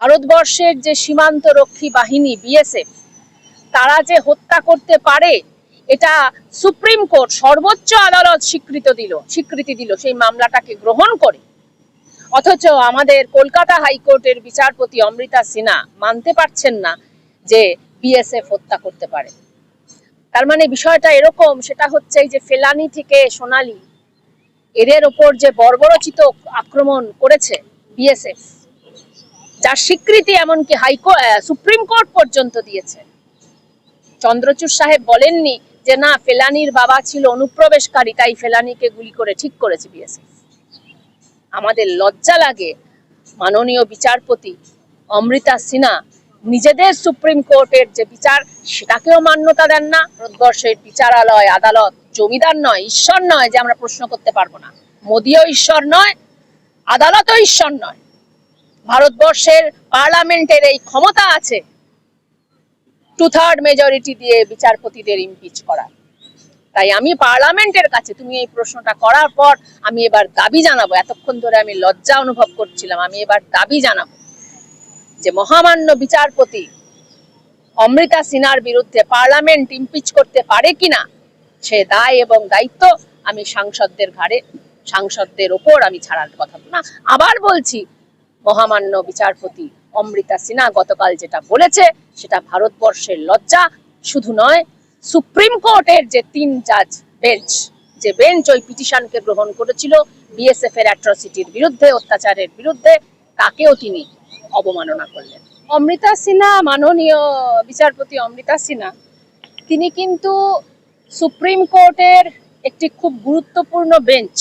ভারতবর্ষের যে সীমান্ত রক্ষী বাহিনী, বিএসএফ, তারা যে হত্যা করতে পারে, এটা সুপ্রিম কোর্ট সর্বোচ্চ আদালত স্বীকৃত দিল, স্বীকৃতি দিল সেই মামলাটাকে গ্রহণ করে। অথচ আমাদের কলকাতা হাইকোর্টের বিচারপতি অমৃতা সিনহা মানতে পারছেন না যে বিএসএফ হত্যা করতে পারে। তার মানে বিষয়টা এরকম, সেটা হচ্ছে যে ফেলানি থেকে সোনালি, এদের ওপর যে বর্বরচিত আক্রমণ করেছে বিএসএফ যার স্বীকৃতি এমনকি হাইকো সুপ্রিম কোর্ট পর্যন্ত দিয়েছে। চন্দ্রচূড় সাহেব বলেননি যে, না, ফেলানির বাবা ছিল অনুপ্রবেশকারী, তাই ফেলানিকে গুলি করে ঠিক করেছে বিএসএফ আমাদের লজ্জা লাগে। মাননীয় বিচারপতি অমৃতা সিনহা নিজেদের সুপ্রিম কোর্টের যে বিচার, সেটাকেও মান্যতা দেন না। ভারতবর্ষের বিচারালয় আদালত জমিদার নয়, ঈশ্বর নয় যে আমরা প্রশ্ন করতে পারব না। মোদিও ঈশ্বর নয়, আদালতও ঈশ্বর নয়। ভারতবর্ষের পার্লামেন্টের এই ক্ষমতা আছে টু থার্ড মেজরিটি দিয়ে বিচারপতিদের ইমপিচ করা। তাই আমি পার্লামেন্টের কাছে, তুমি এই প্রশ্নটা করার পর আমি এবার দাবি জানাব। এতক্ষণ ধরে আমি লজ্জা অনুভব করছিলাম, আমি এবার দাবি জানাব যে মহামান্য বিচারপতি অমৃতা সিনহার বিরুদ্ধে পার্লামেন্ট ইমপিচ করতে পারে কিনা, সে দায় এবং দায়িত্ব আমি সাংসদদের ঘাড়ে, সাংসদদের ওপর আমি ছাড়ার কথা না। আবার বলছি মহামান্য বিচারপতি অমৃতা সিনহা গতকাল যেটা বলেছে, সেটা ভারতবর্ষের লজ্জা। শুধু নয়, সুপ্রিম কোর্টের যে তিন জাজ বেঞ্চ, যে বেঞ্চ ওই পিটিশনকে গ্রহণ করেছিল বিএসএফ এর অ্যাট্রসিটির বিরুদ্ধে, অত্যাচারের বিরুদ্ধে, তাকেও তিনি অবমাননা করলেন। অমৃতা সিনহা, মাননীয় বিচারপতি অমৃতা সিনহা, তিনি কিন্তু সুপ্রিম কোর্টের একটি খুব গুরুত্বপূর্ণ বেঞ্চ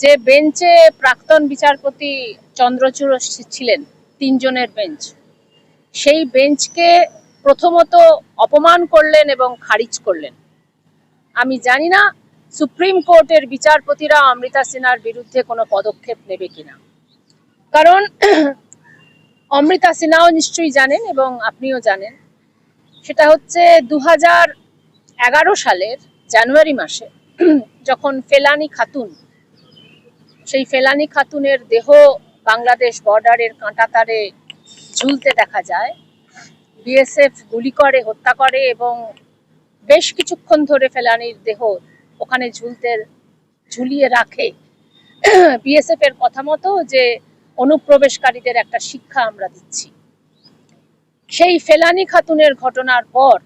যে বেঞ্চে প্রাক্তন বিচারপতি চন্দ্রচূড় ছিলেন, তিনজনের বেঞ্চ, সেই বেঞ্চকে প্রথমত অপমান করলেন এবং খারিজ করলেন। আমি জানি না সুপ্রিম কোর্টের বিচারপতিরা অমৃতা সিনহার বিরুদ্ধে কোনো পদক্ষেপ নেবে কিনা। কারণ অমৃতা সিনহাও নিশ্চয়ই জানেন এবং আপনিও জানেন, সেটা হচ্ছে দু সালের জানুয়ারি মাসে যখন ফেলানি খাতুন সেই ফেলানি খাতুনের দেহ বাংলাদেশ বর্ডারের কাঁটাতারে ঝুলতে দেখা যায়। বিএসএফ গুলি করে, হত্যা করে এবং বেশ কিছুক্ষণ ধরে ফেলানির দেহ ওখানে ঝুলতে, ঝুলিয়ে রাখে। বিএসএফ এর কথা মতো যে অনুপ্রবেশকারীদের একটা শিক্ষা আমরা দিচ্ছি। সেই ফেলানি খাতুনের ঘটনার পর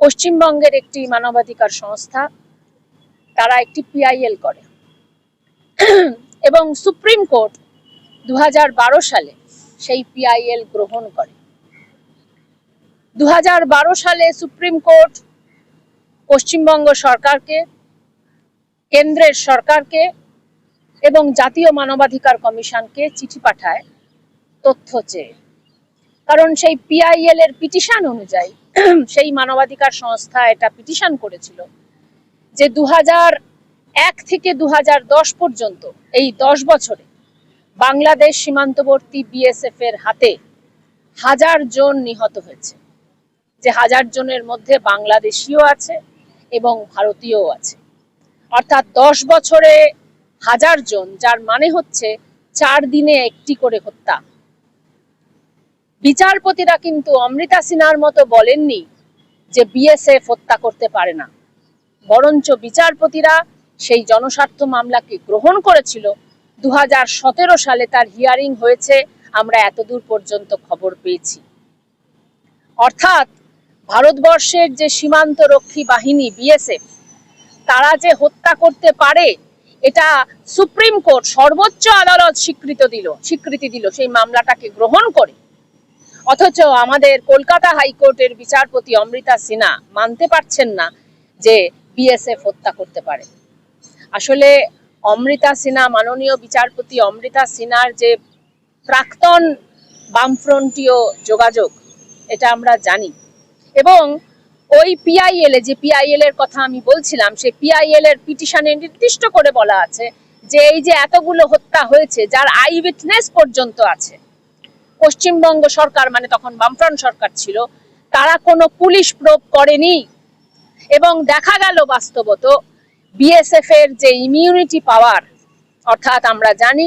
পশ্চিমবঙ্গের একটি মানবাধিকার সংস্থা, তারা একটি পিআইএল করে। এবং সুপ্রিম কোর্ট দু হাজার বারো সালে সেই পিআইএল গ্রহণ করে। দুহাজার বারো সালে সুপ্রিম কোর্ট পশ্চিমবঙ্গ সরকারকে, কেন্দ্রের সরকারকে এবং জাতীয় মানবাধিকার কমিশনকে চিঠি পাঠায় তথ্য চেয়ে। কারণ সেই পিআইএল এর পিটিশন অনুযায়ী সেই মানবাধিকার সংস্থা এটা পিটিশন করেছিল যে দু হাজার এক থেকে দু হাজার দশ পর্যন্ত এই দশ বছরে বাংলাদেশ সীমান্তবর্তী বিএসএফ এর হাতে হাজার জন নিহত হয়েছে। যে হাজার জনের মধ্যে বাংলাদেশিও আছে এবং ভারতীয়ও আছে। অর্থাৎ দশ বছরে হাজার জন, যার মানে হচ্ছে চার দিনে একটি করে হত্যা। বিচারপতিরা কিন্তু অমৃতা সিনহার মতো বলেননি যে বিএসএফ হত্যা করতে পারে না। বরঞ্চ বিচারপতিরা সেই জনস্বার্থ মামলাকে গ্রহণ করেছিল। দু হাজার সতেরো সালে তার হিয়ারিং হয়েছে। আমরা এতদূর পর্যন্ত খবর পেয়েছি। অর্থাৎ ভারতবর্ষের যে সীমান্ত রক্ষী বাহিনী বিএসএফ, তারা যে হত্যা করতে পারে, এটা সুপ্রিম কোর্ট সর্বোচ্চ আদালত স্বীকৃত দিল, স্বীকৃতি দিল সেই মামলাটাকে গ্রহণ করে। অথচ আমাদের কলকাতা হাইকোর্টের বিচারপতি অমৃতা সিনহা মানতে পারছেন না যে বিএসএফ হত্যা করতে পারে। আসলে অমৃতা সিনহা, মাননীয় বিচারপতি অমৃতা সিনহার যে প্রাক্তন বামফ্রন্টীয় যোগাযোগ, এটা আমরা জানি। এবং ওই পিআইএল যে পিআইএল এর কথা আমি বলছিলাম সেই পিআইএল এর পিটিশনে নির্দিষ্ট করে বলা আছে যে এই যে এতগুলো হত্যা হয়েছে, যার আই উইটনেস পর্যন্ত আছে, পশ্চিমবঙ্গ সরকার মানে তখন বামফ্রন্ট সরকার ছিল, তারা কোনো পুলিশ প্রোব করেনি। এবং দেখা গেল বাস্তবত বিএসএফ এর যে ইমিউনিটি পাওয়ার অর্থাৎ আমরা জানি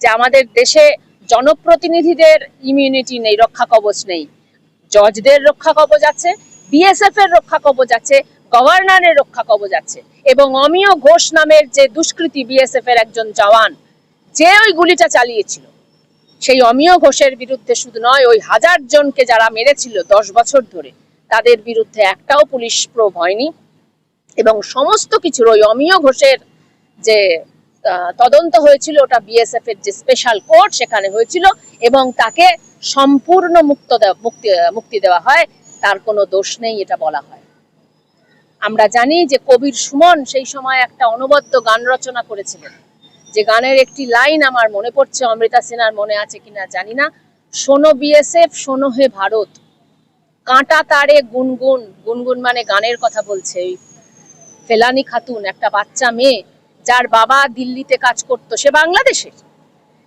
যে আমাদের দেশে জনপ্রতিনিধিদের ইমিউনিটি নেই, রক্ষা কবচ নেই। জজদের রক্ষা কবচ আছে বিএসএফ এর রক্ষা কবচ আছে গভর্নরের রক্ষা কবচ আছে। এবং অমিয় ঘোষ নামের যে দুষ্কৃতী বিএসএফ এর একজন জওয়ান, যে ওই গুলিটা চালিয়েছিল, সেই অমিয় ঘোষের বিরুদ্ধে শুধু নয়, ওই হাজার জনকে যারা মেরেছিল দশ বছর ধরে, তাদের বিরুদ্ধে একটাও পুলিশ প্রোভ হয়নি। এবং সমস্ত কিছুর ওই অমিয় ঘোষের যে তদন্ত হয়েছিল, ওটা বিএসএফ এর যে স্পেশাল কোর্ট সেখানে হয়েছিল এবং তাকে সম্পূর্ণ মুক্ত মুক্তি মুক্তি দেওয়া হয়, তার কোনো দোষ নেই এটা বলা হয়। আমরা জানি যে কবির সুমন সেই সময় একটা অনবদ্য গান রচনা করেছিলেন। যে গানের একটি লাইন আমার মনে পড়ছে, অমৃতা সিনহার মনে আছে কিনা জানি না। শোনো বিএসএফ শোনো হে ভারত। কাঁটা তারে গুনগুন গুনগুন মানে গানের কথা বলছে। ওই ফেলানি খাতুন, একটা বাচ্চা মেয়ে, যার বাবা দিল্লিতে কাজ করতো, সে বাংলাদেশের।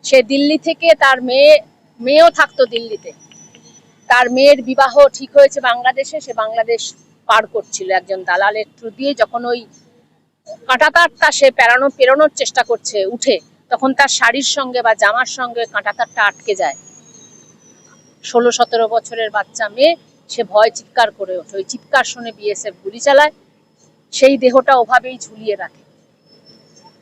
সে দিল্লি থেকে তার মেয়ে, মেয়েও থাকতো দিল্লিতে। তার মেয়ের বিবাহ ঠিক হয়েছে বাংলাদেশে, সে বাংলাদেশ পার করছিল একজন দালালের থ্রু দিয়ে। যখন ওই কাঁটাতারটা সে পেরানো, পেরোনোর চেষ্টা করছে উঠে, তখন তার শাড়ির সঙ্গে বা জামার সঙ্গে কাঁটাতারটা আটকে যায়। ষোলো সতেরো বছরের বাচ্চা মেয়ে, সে ভয় চিৎকার করে ওঠে। ওই চিৎকার শুনে বিএসএফ গুলি চালায়। সেই দেহটা ওভাবেই ঝুলিয়ে রাখে।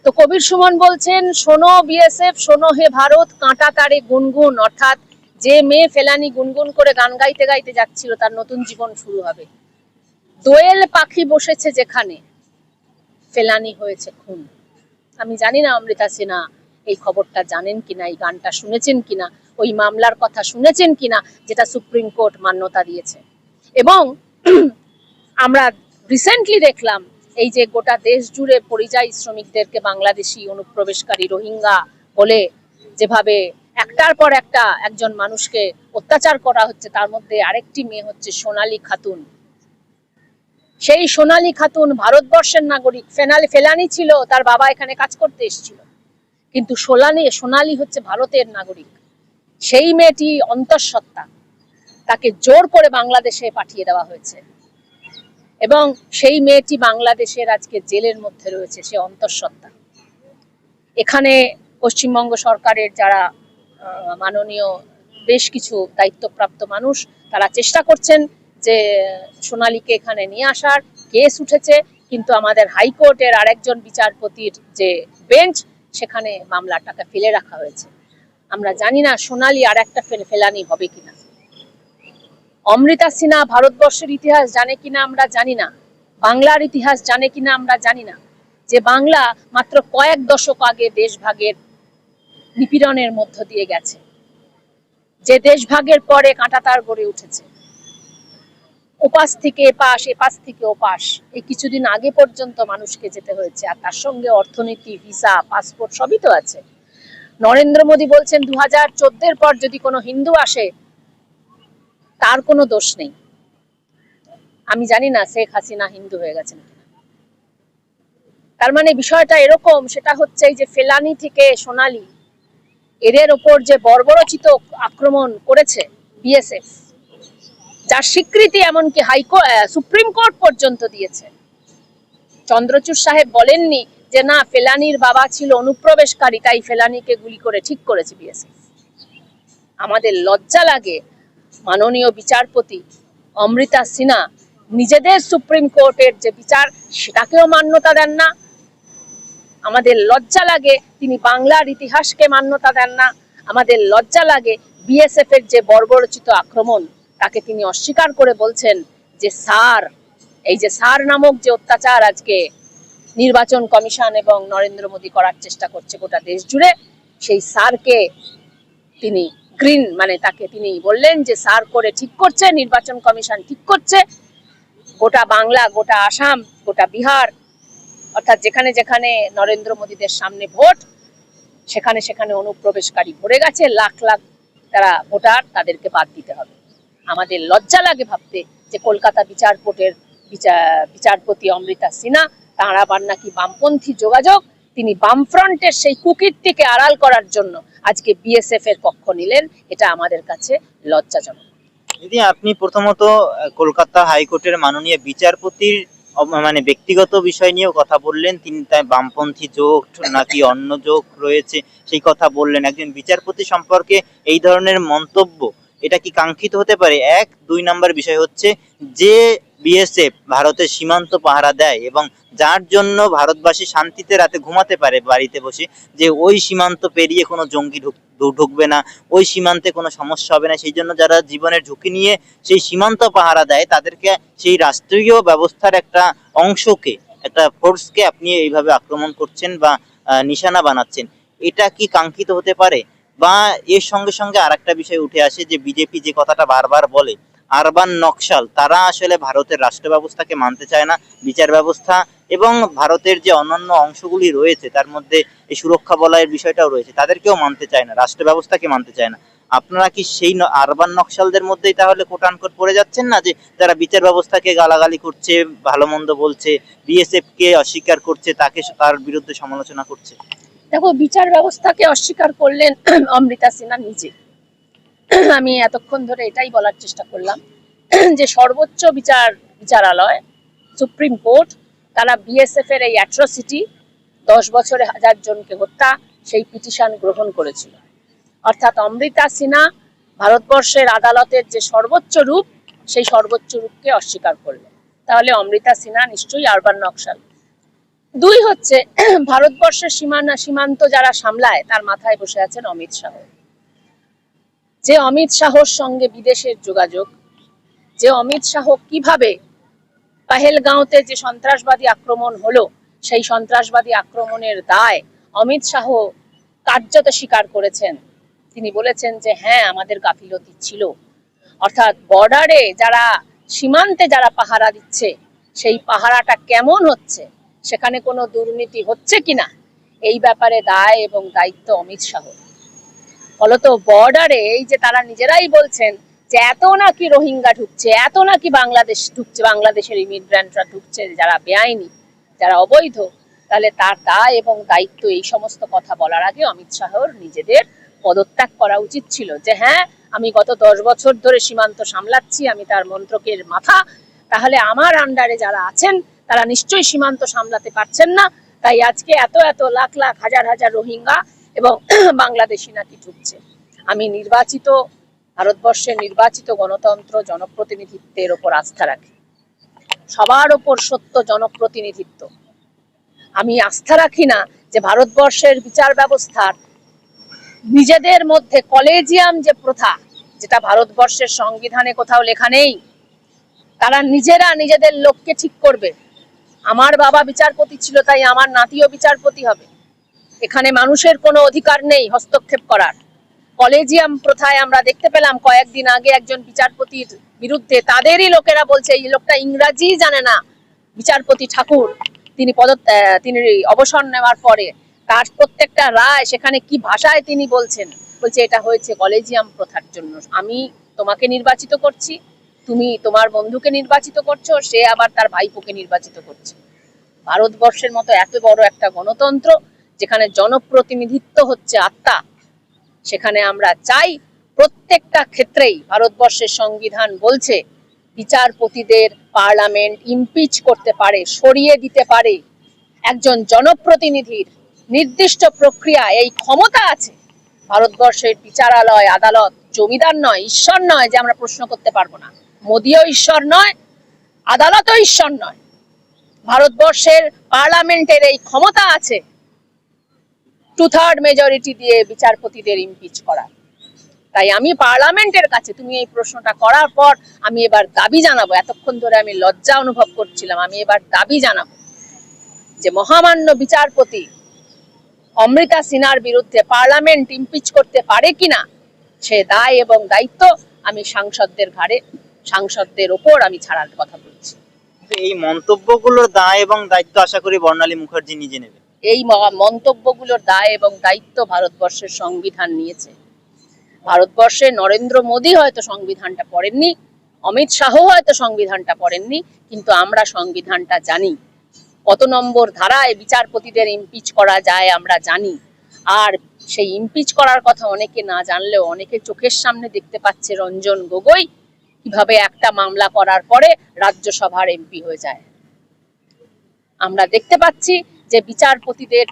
তো কবির সুমন বলছেন, শোনো বিএসএফ, শোনো হে ভারত, কাঁটা তারে গুনগুন। অর্থাৎ যে মেয়ে ফেলানি গুনগুন করে গান গাইতে গাইতে যাচ্ছিল, তার নতুন জীবন শুরু হবে। দোয়েল পাখি বসেছে যেখানে, ফেলানি হয়েছে খুন। আমি জানি না অমৃতা সিনহা এই খবরটা জানেন কিনা, এই গানটা শুনেছেন কিনা, ওই মামলার কথা শুনেছেন কিনা, যেটা সুপ্রিম কোর্ট মান্যতা দিয়েছে। এবং আমরা রিসেন্টলি দেখলাম, এই যে গোটা দেশ জুড়ে পরিযায়ী শ্রমিকদেরকে বাংলাদেশি অনুপ্রবেশকারী রোহিঙ্গা বলে যেভাবে একটার পর একটা একজন মানুষকে অত্যাচার করা হচ্ছে, তার মধ্যে আরেকটি মেয়ে হচ্ছে সোনালী খাতুন। সেই সোনালী খাতুন ভারতবর্ষের নাগরিক, ফেনালি, ফেলানি ছিল, তার বাবা এখানে কাজ করতে এসেছিল। কিন্তু সোলানি, সোনালি হচ্ছে ভারতের নাগরিক। সেই মেয়েটি অন্তঃসত্ত্বা, তাকে জোর করে বাংলাদেশে পাঠিয়ে দেওয়া হয়েছে। এবং সেই মেয়েটি বাংলাদেশের আজকে জেলের মধ্যে রয়েছে, সে অন্তঃসত্ত্বা। এখানে পশ্চিমবঙ্গ সরকারের যারা মাননীয় বেশ কিছু দায়িত্বপ্রাপ্ত মানুষ, তারা চেষ্টা করছেন যে সোনালীকে এখানে নিয়ে আসার। কেস উঠেছে, কিন্তু আমাদের হাইকোর্টের আরেকজন বিচারপতির যে বেঞ্চ, সেখানে মামলাটাকে ফেলে রাখা হয়েছে। আমরা জানি না সোনালী আর একটা ফেলানি হবে কিনা। অমৃতা সিনহা ভারতবর্ষের ইতিহাস জানে কিনা আমরা জানি না। বাংলার ইতিহাস জানে কিনা আমরা জানি না। যে বাংলা মাত্র কয়েক দশক আগে দেশভাগের নিপীড়নের মধ্য দিয়ে গেছে। যে দেশভাগের পরে কাঁটাতার গড়ে উঠেছে। ওপাশ থেকে এপাশ এপাশ থেকে ওপাশ, এই কিছুদিন আগে পর্যন্ত মানুষকে যেতে হয়েছে। আর তার সঙ্গে অর্থনীতি, ভিসা, পাসপোর্ট সবই তো আছে। নরেন্দ্র মোদী বলছেন দু হাজার পর যদি কোনো হিন্দু আসে তার কোনো দোষ নেই। আমি জানি না শেখ হাসিনা হিন্দু হয়ে গেছেন তার মানে বিষয়টা এরকম, সেটা হচ্ছে যে ফেলানি থেকে সোনালি, এদের ওপর যে বর্বরচিত আক্রমণ করেছে বিএসএফ, যার স্বীকৃতি এমনকি হাইকোর্ট সুপ্রিম কোর্ট পর্যন্ত দিয়েছে। চন্দ্রচূড় সাহেব বলেননি যে না, ফেলানির বাবা ছিল অনুপ্রবেশকারী, তাই ফেলানিকে গুলি করে ঠিক করেছে বিএসএফ। আমাদের লজ্জা লাগে মাননীয় বিচারপতি অমৃতা সিনহা নিজেদের সুপ্রিম কোর্টের যে বিচার, সেটাকেও মান্যতা দেন না। আমাদের লজ্জা লাগে তিনি বাংলার ইতিহাসকে মান্যতা দেন না। আমাদের লজ্জা লাগে বিএসএফ এর যে বর্বরচিত আক্রমণ, তাকে তিনি অস্বীকার করে বলছেন যে সার এই যে সার নামক যে অত্যাচার আজকে নির্বাচন কমিশন এবং নরেন্দ্র মোদী করার চেষ্টা করছে গোটা দেশ জুড়ে, সেই সারকে তিনি গ্রিন মানে তাকে তিনি বললেন যে সার করে ঠিক করছে, নির্বাচন কমিশন ঠিক করছে। গোটা বাংলা, গোটা আসাম, গোটা বিহার, অর্থাৎ যেখানে যেখানে নরেন্দ্র মোদীদের সামনে ভোট, সেখানে সেখানে অনুপ্রবেশকারী ভরে গেছে। লাখ লাখ তারা ভোটার, তাদেরকে বাদ দিতে হবে। আমাদের লজ্জা লাগে ভাবতে যে, কলকাতা বিচার বিচারপতি অমৃতা সিনহা, তাঁর আবার নাকি বামপন্থী যোগাযোগ। তিনি বামফ্রন্টের সেই কুকীর্তিকে আড়াল করার জন্য আজকে বিএসএফ এর পক্ষ নিলেন, এটা আমাদের কাছে লজ্জাজনক। যদি আপনি প্রথমত কলকাতা হাইকোর্টের মাননীয় বিচারপতির মানে ব্যক্তিগত বিষয় নিয়েও কথা বললেন। তিনি তাই বামপন্থী যোগ নাকি অন্য যোগ রয়েছে, সেই কথা বললেন। একজন বিচারপতি সম্পর্কে এই ধরনের মন্তব্য এটা কি কাঙ্ক্ষিত হতে পারে? এক, দুই নাম্বার বিষয় হচ্ছে যে বিএসএফ ভারতের সীমান্ত পাহারা দেয় এবং যার জন্য ভারতবাসী শান্তিতে রাতে ঘুমাতে পারে বাড়িতে বসে, যে ওই সীমান্ত পেরিয়ে কোনো জঙ্গি ঢুক ঢুকবে না, ওই সীমান্তে কোনো সমস্যা হবে না, সেই জন্য যারা জীবনের ঝুঁকি নিয়ে সেই সীমান্ত পাহারা দেয়, তাদেরকে সেই রাষ্ট্রীয় ব্যবস্থার একটা অংশকে, একটা ফোর্সকে আপনি এইভাবে আক্রমণ করছেন বা নিশানা বানাচ্ছেন। এটা কি কাঙ্ক্ষিত হতে পারে? বা এর সঙ্গে সঙ্গে আরেকটা বিষয় উঠে আসে যে বিজেপি যে কথাটা বারবার বলে, আরবান নকশাল, তারা আসলে ভারতের রাষ্ট্র ব্যবস্থাকে মানতে চায় না, বিচার ব্যবস্থা এবং ভারতের যে অন্যান্য অংশগুলি রয়েছে, তার মধ্যে এই সুরক্ষা বলয়ের বিষয়টাও রয়েছে, তাদেরকেও মানতে চায় না, রাষ্ট্র ব্যবস্থাকে মানতে চায় না। আপনারা কি সেই আরবান নকশালদের মধ্যেই তাহলে কোটানকোট পড়ে যাচ্ছেন না যে তারা বিচার ব্যবস্থাকে গালাগালি করছে, ভালো মন্দ বলছে বিএসএফ কে অস্বীকার করছে, তাকে তার বিরুদ্ধে সমালোচনা করছে? দেখো, বিচার ব্যবস্থাকে অস্বীকার করলেন অমৃতা সিনহা নিজে। আমি এতক্ষণ ধরে এটাই বলার চেষ্টা করলাম যে সর্বোচ্চ বিচার, বিচারালয়, সুপ্রিম কোর্ট, তারা বিএসএফ এর এই অ্যাট্রসিটি দশ বছরে হাজার জনকে হত্যা, সেই পিটিশন গ্রহণ করেছিল। অর্থাৎ অমৃতা সিনহা ভারতবর্ষের আদালতের যে সর্বোচ্চ রূপ, সেই সর্বোচ্চ রূপকে অস্বীকার করলেন। তাহলে অমৃতা সিনহা নিশ্চয়ই আরবান নকশাল দুই হচ্ছে, ভারতবর্ষের সীমানা, সীমান্ত যারা সামলায়, তার মাথায় বসে আছেন অমিত শাহ। যে অমিত শাহর সঙ্গে বিদেশের যোগাযোগ, যে অমিত শাহ কীভাবে পাহেলগাঁওতে যে সন্ত্রাসবাদী আক্রমণ হলো, সেই সন্ত্রাসবাদী আক্রমণের দায় অমিত শাহ কার্যত স্বীকার করেছেন। তিনি বলেছেন যে হ্যাঁ আমাদের গাফিলতি ছিল। অর্থাৎ বর্ডারে যারা, সীমান্তে যারা পাহারা দিচ্ছে, সেই পাহারাটা কেমন হচ্ছে? সেখানে কোনো দুর্নীতি হচ্ছে কিনা? এই ব্যাপারে দায় এবং দায়িত্ব অমিত শাহ। ফলত বর্ডারে এই যে তারা নিজেরাই বলছেন যে এত নাকি রোহিঙ্গা ঢুকছে, এত নাকি বাংলাদেশ ঢুকছে, বাংলাদেশের ইমিগ্রান্টরা ঢুকছে, যারা বেআইনি, যারা অবৈধ, তাহলে তার দায় এবং দায়িত্ব এই সমস্ত কথা বলার আগে অমিত শাহর নিজেদের পদত্যাগ করা উচিত ছিল যে হ্যাঁ আমি গত দশ বছর ধরে সীমান্ত সামলাচ্ছি, আমি তার মন্ত্রকের মাথা, তাহলে আমার আন্ডারে যারা আছেন তারা নিশ্চয়ই সীমান্ত সামলাতে পারছেন না। তাই আজকে এত এত লাখ লাখ, হাজার হাজার রোহিঙ্গা এবং বাংলাদেশি নাকি ঢুকছে। আমি নির্বাচিত, ভারতবর্ষের নির্বাচিত গণতন্ত্র জনপ্রতিনিধিত্বের ওপর আস্থা রাখি। সবার ওপর সত্য জনপ্রতিনিধিত্ব। আমি আস্থা রাখি না যে ভারতবর্ষের বিচার ব্যবস্থার নিজেদের মধ্যে কলেজিয়াম যে প্রথা, যেটা ভারতবর্ষের সংবিধানে কোথাও লেখা নেই, তারা নিজেরা নিজেদের লোককে ঠিক করবে। আমার বাবা বিচারপতি ছিল, তাই আমার নাতিও বিচারপতি হবে। এখানে মানুষের কোনো অধিকার নেই হস্তক্ষেপ করার। কলেজিয়াম প্রথায় আমরা দেখতে পেলাম কয়েকদিন আগে একজন বিচারপতির বিরুদ্ধে। তাদেরই লোকেরা বলছে, এই লোকটা ইংরাজি জানে না। বিচারপতি ঠাকুর, তিনি পদ তিনি অবসর নেওয়ার পরে তার প্রত্যেকটা রায় সেখানে কি ভাষায় তিনি বলছেন, বলছে, এটা হয়েছে কলেজিয়াম প্রথার জন্য। আমি তোমাকে নির্বাচিত করছি তুমি তোমার বন্ধুকে নির্বাচিত করছ, সে আবার তার ভাইপোকে নির্বাচিত করছে। ভারতবর্ষের মতো এত বড় একটা গণতন্ত্র যেখানে জনপ্রতিনিধিত্ব হচ্ছে আত্মা, সেখানে আমরা চাই প্রত্যেকটা ক্ষেত্রেই ভারতবর্ষের সংবিধান বলছে, বিচারপতিদের পার্লামেন্ট ইমপিচ করতে পারে, সরিয়ে দিতে পারে। একজন জনপ্রতিনিধির নির্দিষ্ট প্রক্রিয়া, এই ক্ষমতা আছে। ভারতবর্ষের বিচারালয় আদালত জমিদার নয়, ঈশ্বর নয় যে আমরা প্রশ্ন করতে পারব না। মোদিও ঈশ্বর নয়, আদালতও ঈশ্বর নয়। ভারতবর্ষের পার্লামেন্টের এই ক্ষমতা আছে টু থার্ড মেজরিটি দিয়ে বিচারপতিদের ইমপিচ করা। তাই আমি পার্লামেন্টের কাছে, তুমি এই প্রশ্নটা করার পর আমি এবার দাবি জানাব। এতক্ষণ ধরে আমি লজ্জা অনুভব করছিলাম, আমি এবার দাবি জানাব যে মহামান্য বিচারপতি অমৃতা সিনহার বিরুদ্ধে পার্লামেন্ট ইমপিচ করতে পারে কিনা, সে দায় এবং দায়িত্ব আমি সাংসদদের ঘাড়ে সাংসদদের ওপর আমি ছাড়ার কথা বলছি। কিন্তু এই মন্তব্যগুলোর দায় এবং দায়িত্ব আশা করি বর্ণালী মুখার্জি নিজে নেবে এই মন্তব্যগুলোর দায় এবং দায়িত্ব ভারতবর্ষের সংবিধান নিয়েছে। ভারতবর্ষে নরেন্দ্র মোদী হয়তো সংবিধানটা পড়েননি অমিত শাহ হয়তো সংবিধানটা পড়েননি কিন্তু আমরা সংবিধানটা জানি। কত নম্বর ধারায় বিচারপতিদের ইমপিচ করা যায় আমরা জানি। আর সেই ইমপিচ করার কথা অনেকে না জানলেও অনেকে চোখের সামনে দেখতে পাচ্ছে রঞ্জন গগৈ কীভাবে একটা মামলা করার পরে রাজ্যসভার এমপি হয়ে যায়। আমরা দেখতে পাচ্ছি যে বিচারপতিদের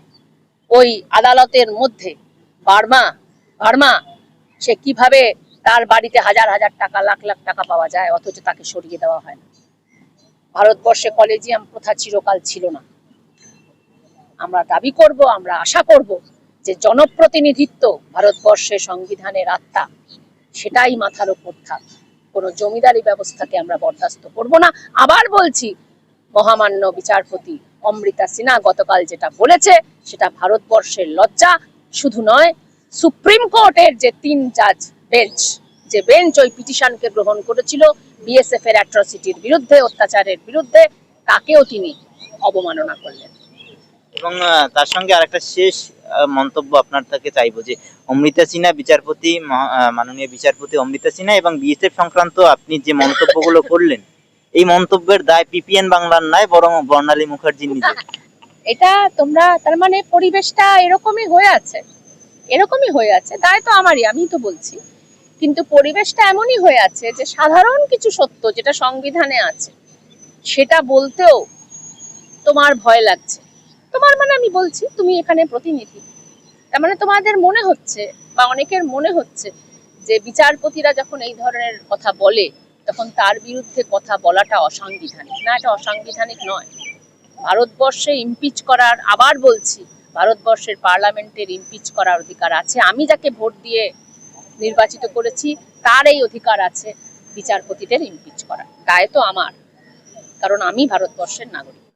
ওই আদালতের মধ্যে বার্মা বার্মা সে কীভাবে তার বাড়িতে হাজার হাজার টাকা, লাখ লাখ টাকা পাওয়া যায়, অথচ তাকে সরিয়ে দেওয়া হয় না। ভারতবর্ষে কলেজিয়াম প্রথা চিরকাল ছিল না। আমরা দাবি করব, আমরা আশা করব যে জনপ্রতিনিধিত্ব ভারতবর্ষে সংবিধানের আত্মা, সেটাই মাথার উপর থাক। কোনো জমিদারি ব্যবস্থাকে আমরা বরদাস্ত করব না। আবার বলছি, মহামান্য বিচারপতি অমৃতা সিনহা গতকাল যেটা বলেছে, সেটা ভারতবর্ষের লজ্জা। শুধু নয়, সুপ্রিম কোর্টের যে তিন জাজ বেঞ্চ, যে বেঞ্চ ওই পিটিশনকে গ্রহণ করেছিল বিএসএফ এর অ্যাট্রসিটির বিরুদ্ধে, অত্যাচারের বিরুদ্ধে, তাকেও তিনি অবমাননা করলেন। এবং তার সঙ্গে আরেকটা শেষ মন্তব্য আপনার থেকে চাইব যে, অমৃতা সিনহা বিচারপতি মাননীয় বিচারপতি অমৃতা সিনহা এবং বিএসএফ সংক্রান্ত আপনি যে মন্তব্যগুলো করলেন, এই মন্তব্যের দায় পিপিএন বাংলার নয়, বরং বর্ণালী মুখার্জি নিজে এটা তোমরা, তার মানে পরিবেশটা এরকমই হয়ে আছে, এরকমই হয়ে আছে তাই তো আমারই, আমি তো বলছি। কিন্তু পরিবেশটা এমনই হয়ে আছে যে, সাধারণ কিছু সত্য যেটা সংবিধানে আছে, সেটা বলতেও তোমার ভয় লাগছে। তোমার মানে আমি বলছি, তুমি এখানে প্রতিনিধি। তার মানে তোমাদের মনে হচ্ছে, বা অনেকের মনে হচ্ছে, যে বিচারপতিরা যখন এই ধরনের কথা বলে, তখন তার বিরুদ্ধে কথা বলাটা অসাংবিধানিক। না, এটা অসাংবিধানিক নয়। ভারতবর্ষে ইমপিচ করার, আবার বলছি, ভারতবর্ষের পার্লামেন্টের ইমপিচ করার অধিকার আছে। আমি যাকে ভোট দিয়ে নির্বাচিত করেছি, তার এই অধিকার আছে বিচারপতিদের ইমপিচ করার। দায় তো আমার, কারণ আমি ভারতবর্ষের নাগরিক।